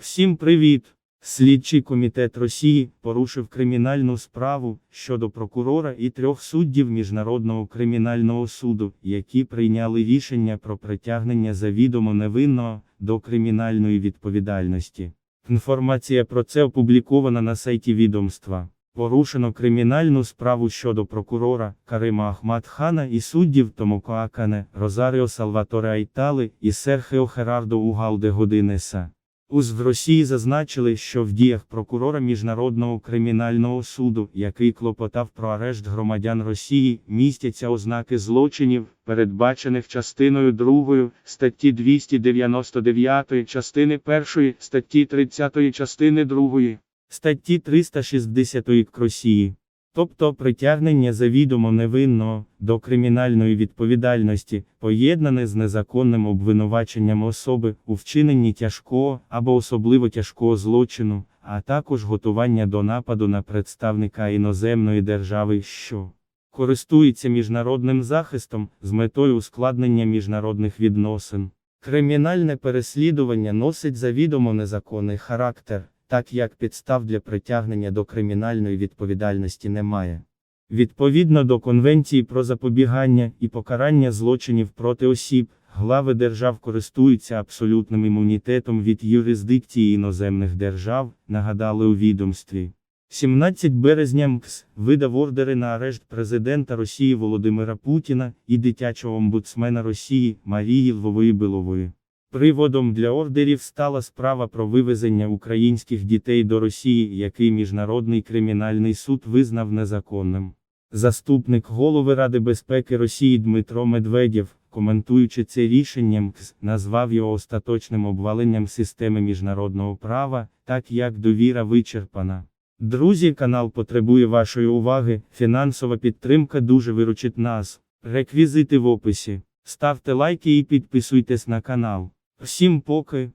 Всім привіт! Слідчий комітет Росії порушив кримінальну справу щодо прокурора і трьох суддів Міжнародного кримінального суду, які прийняли рішення про притягнення завідомо невинного до кримінальної відповідальності. Інформація про це опублікована на сайті відомства. Порушено кримінальну справу щодо прокурора Карима Ахмад Хана і суддів Томоко Акане, Розаріо Салваторе Айтали і Серхіо Херардо Угалде Годинеса. УЗ в Росії зазначили, що в діях прокурора Міжнародного кримінального суду, який клопотав про арешт громадян Росії, містяться ознаки злочинів, передбачених частиною 2 статті 299 частини 1 статті 30 частини 2 статті 360 к Росії. Тобто притягнення завідомо невинного до кримінальної відповідальності, поєднане з незаконним обвинуваченням особи у вчиненні тяжкого або особливо тяжкого злочину, а також готування до нападу на представника іноземної держави, що користується міжнародним захистом з метою ускладнення міжнародних відносин. Кримінальне переслідування носить завідомо незаконний характер так як підстав для притягнення до кримінальної відповідальності немає. Відповідно до Конвенції про запобігання і покарання злочинів проти осіб, глави держав користуються абсолютним імунітетом від юрисдикції іноземних держав, нагадали у відомстві. 17 березня МКС видав ордери на арешт президента Росії Володимира Путіна і дитячого омбудсмена Росії Марії Львової Білової. Приводом для ордерів стала справа про вивезення українських дітей до Росії, який Міжнародний кримінальний суд визнав незаконним. Заступник голови Ради безпеки Росії Дмитро Медведєв, коментуючи це рішення МКС, назвав його остаточним обваленням системи міжнародного права, так як довіра вичерпана. Друзі, канал потребує вашої уваги, фінансова підтримка дуже виручить нас. Реквізити в описі. Ставте лайки і підписуйтесь на канал. Всім поки.